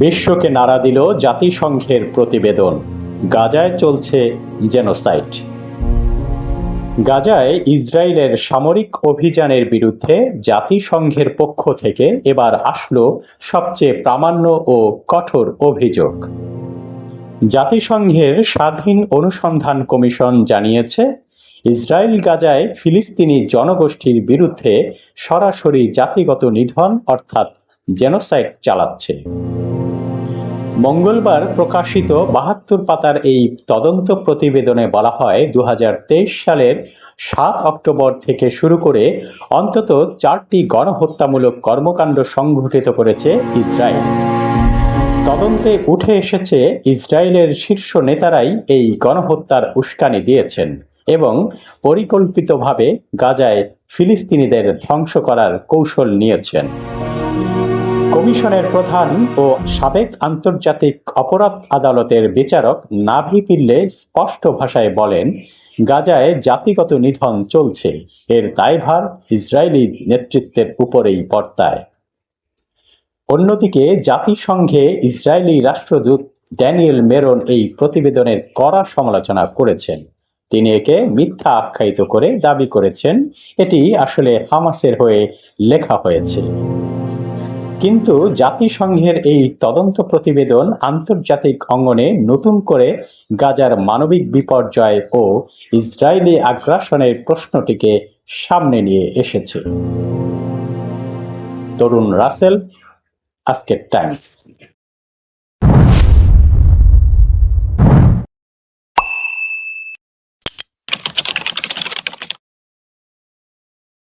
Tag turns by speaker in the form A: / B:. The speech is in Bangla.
A: বিশ্বকে নাড়া দিল জাতিসংঘের প্রতিবেদন। গাজায় চলছে জেনোসাইড। গাজায় ইসরায়েলের সামরিক অভিযানের বিরুদ্ধে জাতিসংঘের পক্ষ থেকে এবার আসলো সবচেয়ে প্রামাণ্য ও কঠোর অভিযোগ। জাতিসংঘের স্বাধীন অনুসন্ধান কমিশন জানিয়েছে, ইসরায়েল গাজায় ফিলিস্তিনি জনগোষ্ঠীর বিরুদ্ধে সরাসরি জাতিগত নিধন অর্থাৎ জেনোসাইড চালাচ্ছে। মঙ্গলবার প্রকাশিত বাহাত্তর পাতার এই তদন্ত প্রতিবেদনে বলা হয় দু হাজার তেইশ সালের সাত অক্টোবর থেকে শুরু করে অন্তত চারটি গণহত্যামূলক কর্মকাণ্ড সংঘটিত করেছে ইসরায়েল। তদন্তে উঠে এসেছে, ইসরায়েলের শীর্ষ নেতারাই এই গণহত্যার উস্কানি দিয়েছেন এবং পরিকল্পিতভাবে গাজায় ফিলিস্তিনিদের ধ্বংস করার কৌশল নিয়েছেন। কমিশনের প্রধান ও সাবেক আন্তর্জাতিক অপরাধ আদালতের বিচারক নাভি পিল্লে স্পষ্ট ভাষায় বলেন, গাজায় জাতিগত নিধন চলছে, এর দায়ভার ইসরায়েলি নেতৃত্বের উপরেই বর্তায়। অন্যদিকে, জাতিসংঘে ইসরায়েলি রাষ্ট্রদূত ড্যানিয়েল মেরন এই প্রতিবেদনের কড়া সমালোচনা করেছেন। তিনি একে মিথ্যা আখ্যায়িত করে দাবি করেছেন, এটি আসলে হামাসের হয়ে লেখা হয়েছে। কিন্তু জাতিসংঘের এই তদন্ত প্রতিবেদন আন্তর্জাতিক অঙ্গনে নতুন করে গাজার মানবিক বিপর্যয় ও ইসরায়েলি আগ্রাসনের প্রশ্নটিকে সামনে নিয়ে এসেছে। তরুণ রাসেল, আজকের টাইমস।